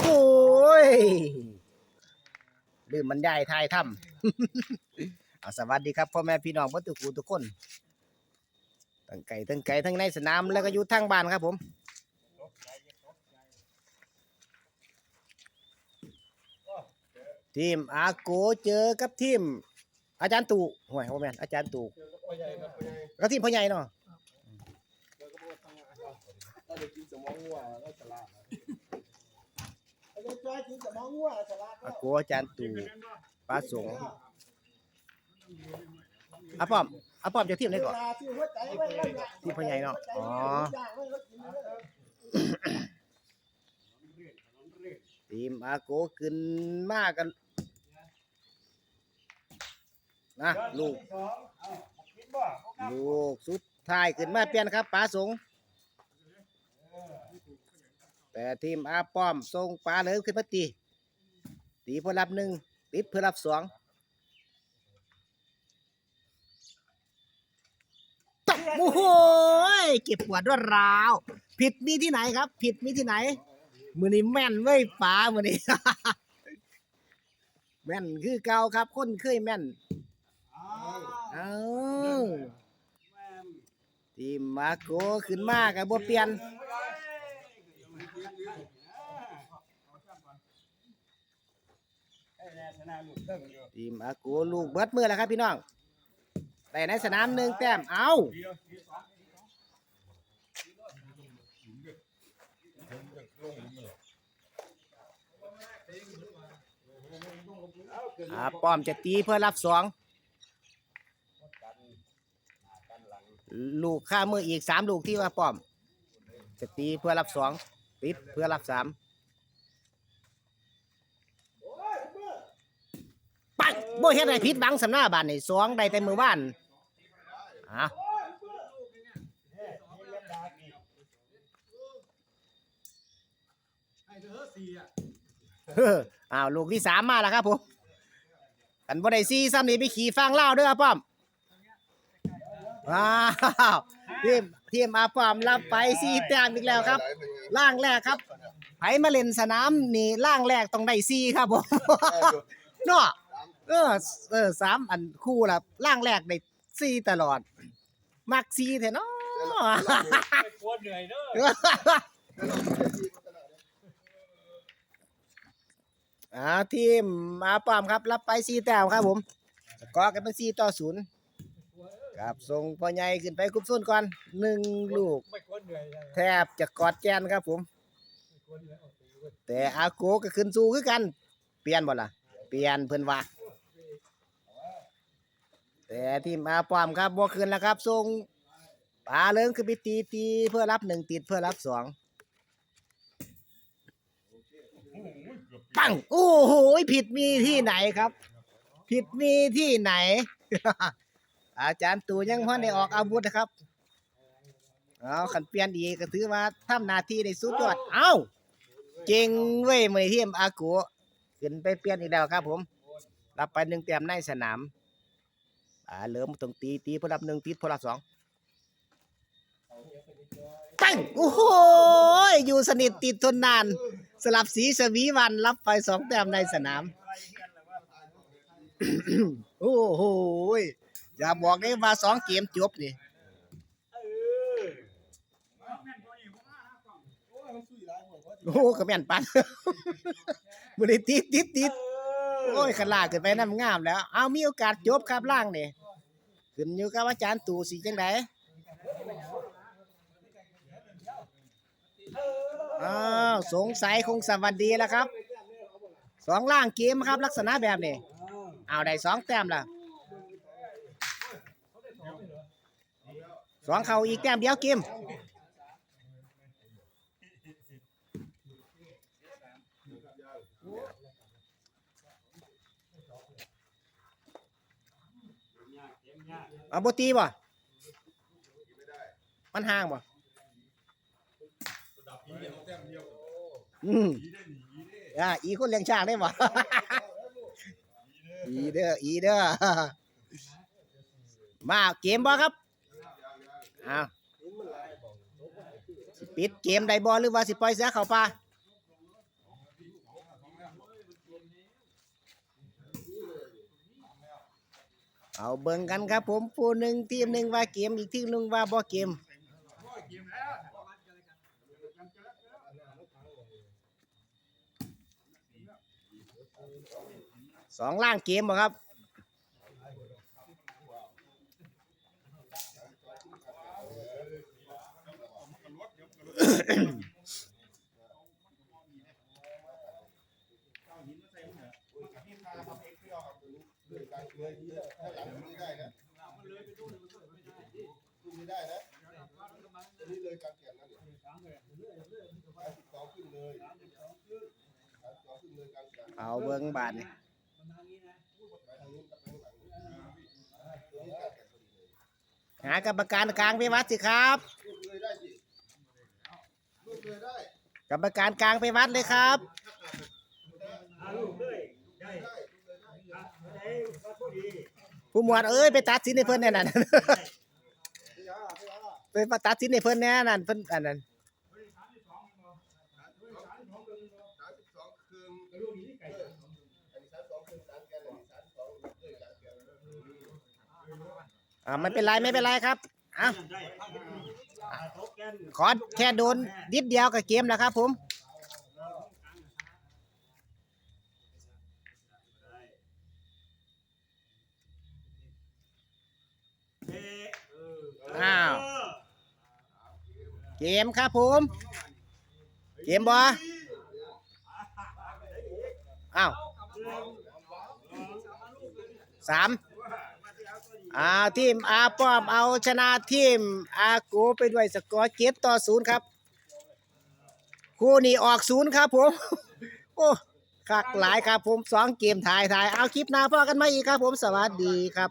โอ้ยลืมบรรยายทายถ้ำเอาสวัสดีครับพ่อแม่พี่น้องพ่อตุกูทุกคนทั้งไก่ทั้งไก่ทั้งในสนามแล้วก็อยู่ทางบ้านครับผมทีมอาโกเจอกับทีม อาจารย์ตู่ห่วยโอแมนอาจารย์ตู่ก็ทีมพ่อใหญ่เนาะเราได้กินสมองวัวเราฉลาด อาโกอาจารย์ตู่ปลาสงอาป้อมอาป้อมจะเทียมไหนก่อนที่พ่อใหญ่เนาะอ๋อทีมอาโกขึ้นมากันนะลูก ลูกสุดท้ายขึ้นมาเปลี่ยนครับป๋าสง แต่ทีมอาป้อมส่งป๋าเหลิมขึ้นมาตี ตีเพื่อรับหนึ่งติดเพื่อรับสองตบโอ้โหยเก็บปวดรวดร้าว ผิดมีที่ไหนครับ ผิดมีที่ไหน มือนี้แม่นเว้ยป๋ามือนี้ แม่นคือเก่าครับ คนเคยแม่นเอาทีมมาโกขึ้นมากับบ่เปลี่ยน ทีมอากูลูกเบิดมือแล้วครับพี่น้องแต่ในสนามหนึ่งแต้มเอาอาป้อมจะตีเพื่อรับสองลูกข้ามืออีกสามลูกที่ว่าป้อม จะตีเพื่อรับสองติดเพื่อรับสาม ปังบ่เฮ็ดให้ผิดหวังสำหน้าบ้านนี่สองได้แต่มือบ้านอ้าวเฮ้ออ้าวลูกที่สามมาแล้วครับผมกันบ่ได้ซีซ้ำนี่ไปขี่ฟังเล่าเด้อป้อมว้าวทีมทีมอาปอมรับไปสี่แต้มอีกแล้วครับล่างแรกครับไผมาเล่นสนามนี่ล่างแรกต้องได้สี่ครับผมเนาะ เออเออสามอันคู่ละล่างแรกได้สี่ตลอด มักสี่แท้เนาะไม่กลัวเหนื่อยเด้ออ่าทีมอาป้อมครับ รับไปสี่แต้มครับผมสกอร์กันเป็นสี่ต่อศูนย์ครับส่งพ่อใหญ่ขึ้นไปคุบส้นก่อนหนึ่งลูก แทบจะกอดแกนครับผม แต่อาโกก็ขึ้นสู้คือกัน เปลี่ยนบ่ล่ะ เปลี่ยนเพิ่นว่า แต่ทีมอาปอมครับบ่ขึ้นแล้วครับส่งปลาเลิงคือไปตีตีเพื่อรับหนึ่งติดเพื่อรับสองปังโอ้โหผิดมีที่ไหนครับ ผิดมีที่ไหน อาจารย์ตู่ยังพอได้ออกอาวุธนะครับเอาขันเปลี่ยนดีกก็ถือว่าทำหน้าที่ได้สุดยอด เอ้าเก่งเว้ยมือทีมอากูขึ้นไปเปลี่ยนอีกแล้วครับผม รับไปหนึ่งเต็มในสนาม อ่าเหลิมต้องตีตีพอรับหนึ่งติดพอรับสองปังโอ้โหอยู่สนิทติดทนนาน สลับสีสวีวันรับไปสองแต้มในสนาม โอ้โหอย่าบอกได้ว่าสองเกมจบนี่โอ้โหกระแม่นปันมือนี้ติดติดติด โอ้ยขนลากขึ้นไปน้ำงามแล้ว เอามีโอกาสจบครับล่างนี่ขึ้นอยู่กับอาจารย์ตู่สิจังไดอ้าวสงสัยคงสวัสดีแล้วครับสองล่างเกมครับลักษณะแบบนี้เอาได้สองแต้มแล้วสองเข่าอีกแต้มเดียวเกม เอาบ่ตีบ่มันห่างบ่อืมอ่าอีคนเลี้ยงช้างได้บ่อีเด้ออีเด้อมาเกมบ่ครับอ้าวสิปิดเกมได้บ่หรือว่าสิปล่อยเสือเข้าป่า เอาเบิ่งกันครับ ผมผู้หนึ่งทีมหนึ่งว่าเกมอีกทีมหนึ่งว่าบ่เกมสองล่างเกมบ่ครับ ด้นะตัวนี้เลยการแข่งนั่นเนี่ยสามสิบสองขึ้นเลยสามสิบสองขึ้นเลยการแข่งเอาเบิ่งบาทนี่ไปทางนู้นกับไปข้างหลังตัวนี้การแข่งพอดีเลยหากรรมการกลางไปวัดสิครับลูกเลยได้สิลูกเลยได้กรรมการกลางไปวัดเลยครับ ลูกเลยได้ ได้ลูกเลยได้ ได้ก็พอดี ผู้หมวดเอ้ยไปตัดสินให้เพิ่นแน่นั่นพี่ยาพี่ยาไปมาตัดสินให้เพิ่นแน่นั่นเพิ่นอันนั้นสามสิบสองคืนลูกนี้ไก่อันนั่นไม่เป็นไรไม่เป็นไรครับอะขอแค่โดนนิดเดียวกับเกมแล้วครับผม อ้าวเกมครับผมเกมบออ้าวสามอ่าทีมอาป้อมเอาชนะทีมอาโกไปด้วยสกอร์เจ็ดต่อศูนย์ครับ คู่นี้ออกศูนย์ครับผม โอ้คักหลายครับผมสองเกมถ่ายถ่ายเอาคลิปหน้าพ่อกันมาอีกครับผมสวัสดีครับ